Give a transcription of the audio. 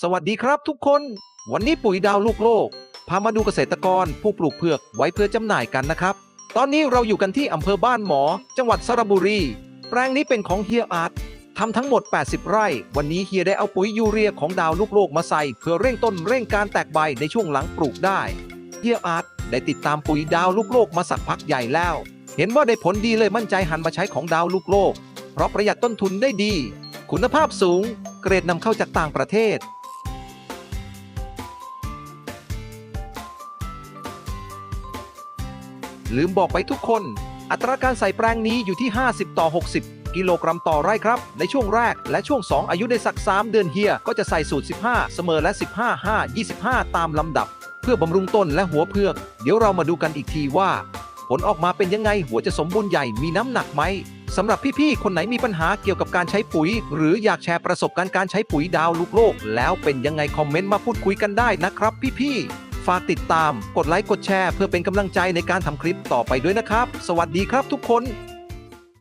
สวัสดีครับทุกคน วันนี้ปุ๋ยดาวลูกโลก พามาดูเกษตรกรผู้ปลูกเผือกไว้เพื่อจำหน่ายกันนะครับ ตอนนี้เราอยู่กันที่อำเภอบ้านหมอ จังหวัดสระบุรี แปลงนี้เป็นของเฮียอาร์ตทำทั้งหมด 80 ไร่ วันนี้เฮียได้เอาปุ๋ยยูเรียของดาวลูกโลกมาใส่ เพื่อเร่งต้นเร่งการแตกใบในช่วงหลังปลูกได้เฮียอาร์ตได้ติดตามปุ๋ยดาวลูกโลกมาสักพักใหญ่แล้ว เห็นว่าได้ผลดีเลยมั่นใจหันมาใช้ของดาวลูกโลก เพราะประหยัดต้นทุนได้ดี คุณภาพสูง เกรดนำเข้าจากต่างประเทศ ลืมบอกไปทุกคน อัตราการใส่แปลงนี้อยู่ที่ 50 ต่อ 60 กิโลกรัมต่อไร่ครับ ในช่วงแรกและช่วง 2 อายุได้สัก 3 เดือนเฮีย ก็จะใส่สูตร 15 เสมอและ 15 5 25 ตามลำดับ เพื่อบำรุงต้นและหัวเพือก เดี๋ยวเรามาดูกันอีกทีว่า ผลออกมาเป็นยังไงหัวจะสมบูรณ์ใหญ่มีน้ำหนักไหมสำหรับพี่ๆ คนไหนมีปัญหาเกี่ยวกับการใช้ปุ๋ย หรืออยากแชร์ประสบการณ์การใช้ปุ๋ยดาวลูกโลก แล้วเป็นยังไงคอมเมนต์มาพูดคุยกันได้นะครับพี่ๆ ฝากติดตาม กดไลค์ กดแชร์ เพื่อเป็นกำลังใจในการทำคลิปต่อไปด้วยนะครับ สวัสดีครับทุกคน